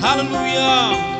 Hallelujah.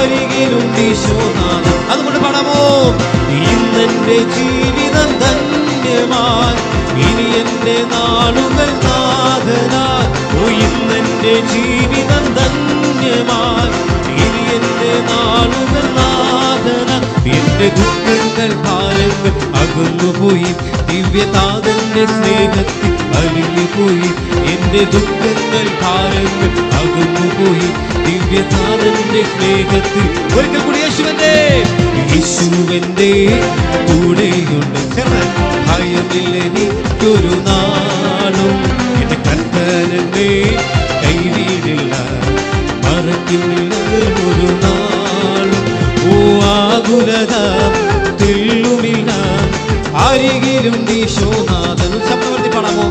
അരികിലുണ്ട് ഈശോനാഥൻ അതുകൊണ്ട് പണമോ ഇന്നെന്റെ ജീവിതം ധന്യമായി. ഇനി എന്റെ നാളുകൾ നാഥനായി ഓ ജീവിതം ധന്യമായി. ഇനി എന്റെ നാളുകൾ നാഥന എന്റെ ദുഃഖങ്ങൾ ഭാരങ്ങൾ അകന്നുപോയി. ദിവ്യതാതന്റെ സ്നേഹത്തിൽ അലിഞ്ഞുപോയി. എന്റെ ദുഃഖങ്ങൾ ഭാരങ്ങൾ അകന്നുപോയി. ദിവ്യതാതന്റെ സ്നേഹത്തിൽ ഒരിക്കൽ കൂടി യേശുവന്റെ യേശുവന്റെ കൂടെയുണ്ട്. ഭയമില്ലെനിക്കൊരു നാളും എന്റെ കർത്തനെ കൈവീടില്ല. മറക്കില്ല ഒരു നാളും. ഓ ആകുലത തെല്ലുമില്ല അരികിലും ഈശോനാഥൻ ശബ്ദവർത്തി പാടാമോ?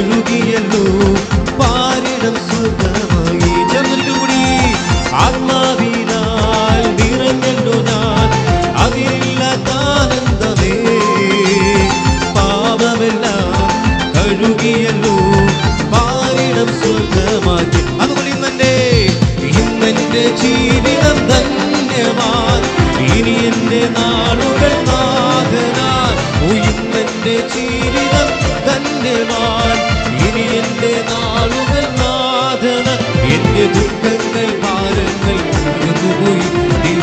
எழுதியல்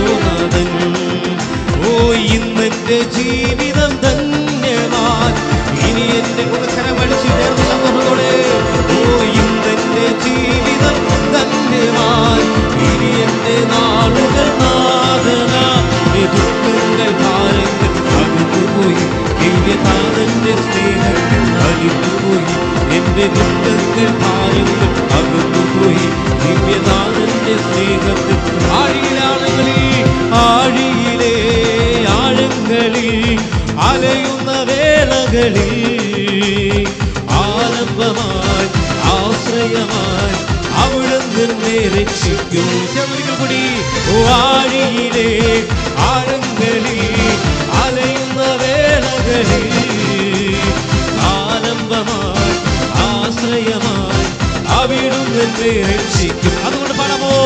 അരികിലുണ്ട് ഓ ഇന്നെന്റെ ജീവിതം ധന്യവാൻ. ഇനി എന്റെ കുലക്കരം അടിച്ചു ചേർന്ന് സമൂഹത്തോടെ ഓ ഇന്നെന്റെ ജീവിതം ധന്യവാൻ. ഇനി എന്റെ നാളുകൾ നാഥന ദുഃഖങ്ങൾ ഭാരങ്ങൾ അകന്നുപോയി. ദിവ്യതാതന്റെ സ്നേഹത്തിൽ അലിഞ്ഞുപോയി എന്റെ ദുഃഖങ്ങൾ ഭാരങ്ങൾ അകന്നുപോയി. ദിവ്യതാതന്റെ സ്നേഹത്തിൽ ആഴിയിലാണെങ്കിൽ ആഴിയിലെ ആഴങ്ങളിൽ അലയുന്ന വേളകളിൽ. ആരംഭമായി ആശ്രയമായി അവിടുന്ന് രക്ഷിക്കും ചെവിളികൾ കൂടി ആഴിയിലെ ആഴങ്ങളിൽ അലയുന്ന വേളകളിൽ. ആരംഭമായി ആശ്രയമായി അവിടുന്ന് രക്ഷിക്കും അതുകൊണ്ട് പണമോ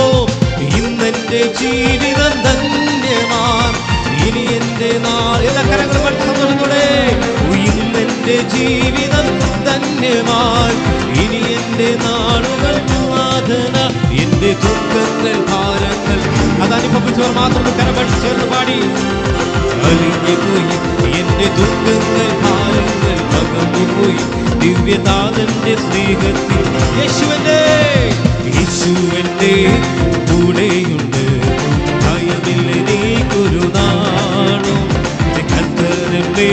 ഇന്നെന്റെ ജീവിതം ധന്യമാൻ ഇന്നെന്റെ ജീവിതം ധന്യമാൾ ഇനി എന്റെ നാളുകൾ നാഥന എന്റെ ദുഃഖങ്ങൾ ഭാരങ്ങൾ. അതനുഭവിച്ചവർ മാത്രം കരപടി ചേർന്ന് പാടി. അലിഞ്ഞുപോയി എന്റെ ദുഃഖങ്ങൾ ഭാരങ്ങൾ അകന്നുപോയി ദിവ്യതാതന്റെ സ്നേഹത്തിൽ. യേശുവന്റെ യേശുവന്റെ കൂടെയുണ്ട്. ഭയമില്ല നീക്കൊരു നാളും. കത്തരന്റെ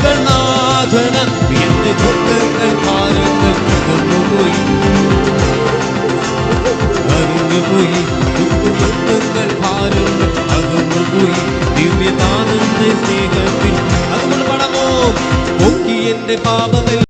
നാളുകൾ നാഥന എന്റെ ദുഃഖങ്ങൾ ഭാരങ്ങൾ പോയി? അറിഞ്ഞുപോയി ദുഃഖങ്ങൾ ഭാരങ്ങൾ അകന്നുപോയി ദിവ്യതാനന്ദ സ്നേഹത്തിൽ അതുകൊണ്ട് പണമോ പൊക്കി എന്റെ പാപങ്ങൾ